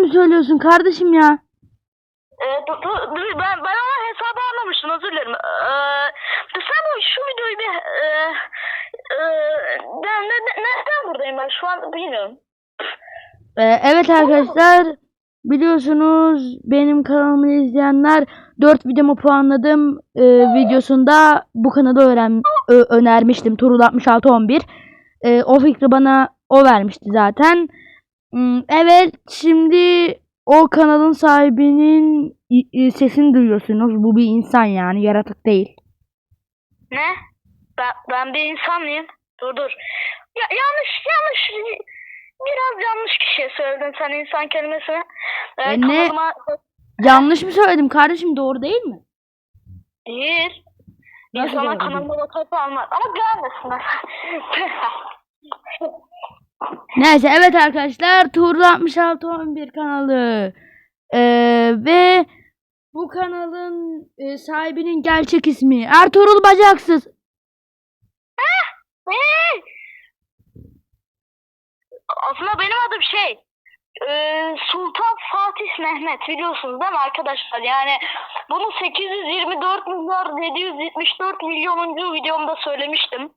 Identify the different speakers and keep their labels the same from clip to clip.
Speaker 1: mi söylüyorsun kardeşim ya?
Speaker 2: Ee, dur, dur, dur, ben, ben ama hesabı anlamıştım özür dilerim. Ee, sen bu şu videoyu bir... E, e, ben ne, ne, neden buradayım ben şu an bilmiyorum.
Speaker 1: Ee, evet arkadaşlar biliyorsunuz benim kanalımı izleyenler 4 videomu puanladım e, videosunda bu kanalı öğren ö- önermiştim Turul 6611. E, o fikri bana o vermişti zaten. Hmm, Evet şimdi o kanalın sahibinin sesini duyuyorsunuz. Bu bir insan yani yaratık değil.
Speaker 2: Ne? Ben, ben bir insan mıyım? Dur dur. Ya, yanlış yanlış biraz yanlış kişiye söyledin sen insan kelimesini. Ee,
Speaker 1: E, ne?
Speaker 2: kanalıma-
Speaker 1: Yanlış mı söyledim kardeşim doğru değil mi?
Speaker 2: Değil.
Speaker 1: Nasıl
Speaker 2: İnsana kanalıma bakıp almaz. Ama gelmesinler.
Speaker 1: Neyse evet arkadaşlar Tuğrul 6611 kanalı Ee, ve bu kanalın e, sahibinin gerçek ismi Ertuğrul Bacaksız.
Speaker 2: Aslında benim adım şey e, Sultan Fatih Mehmet biliyorsunuz değil mi arkadaşlar? Yani bunu 824 milyar 774 milyonuncu videomda söylemiştim.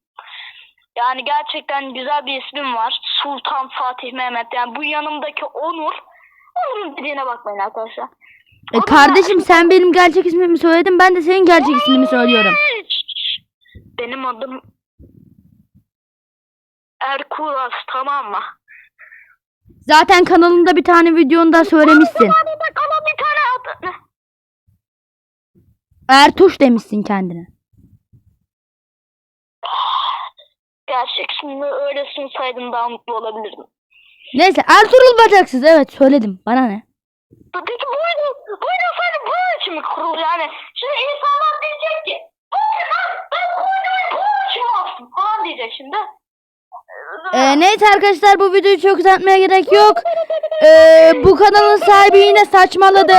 Speaker 2: Yani gerçekten güzel bir ismim var. Sultan Fatih Mehmet. Yani bu yanımdaki Onur. Onur'un dediğine bakmayın arkadaşlar.
Speaker 1: E,
Speaker 2: Onur da-
Speaker 1: kardeşim sen benim gerçek ismimi söyledin ben de senin gerçek ismini söylüyorum.
Speaker 2: Benim adım Erkuras tamam mı?
Speaker 1: Zaten kanalında bir tane videonda söylemişsin.
Speaker 2: Bakalım bir tane adı.
Speaker 1: Ertuş demişsin kendine.
Speaker 2: Gerçek şimdi öyle sunsaydım daha mutlu olabilirdim.
Speaker 1: Neyse Ertuğrul Bacaksız evet söyledim bana ne.
Speaker 2: Peki bu video, bu video sadece bunun için mi kuruldu yani? Şimdi insanlar diyecek ki lan ben bu bunun için mi attım falan diyecek şimdi.
Speaker 1: Ee, neyse arkadaşlar bu videoyu çok uzatmaya gerek yok. Ee, bu kanalın sahibi yine saçmaladı.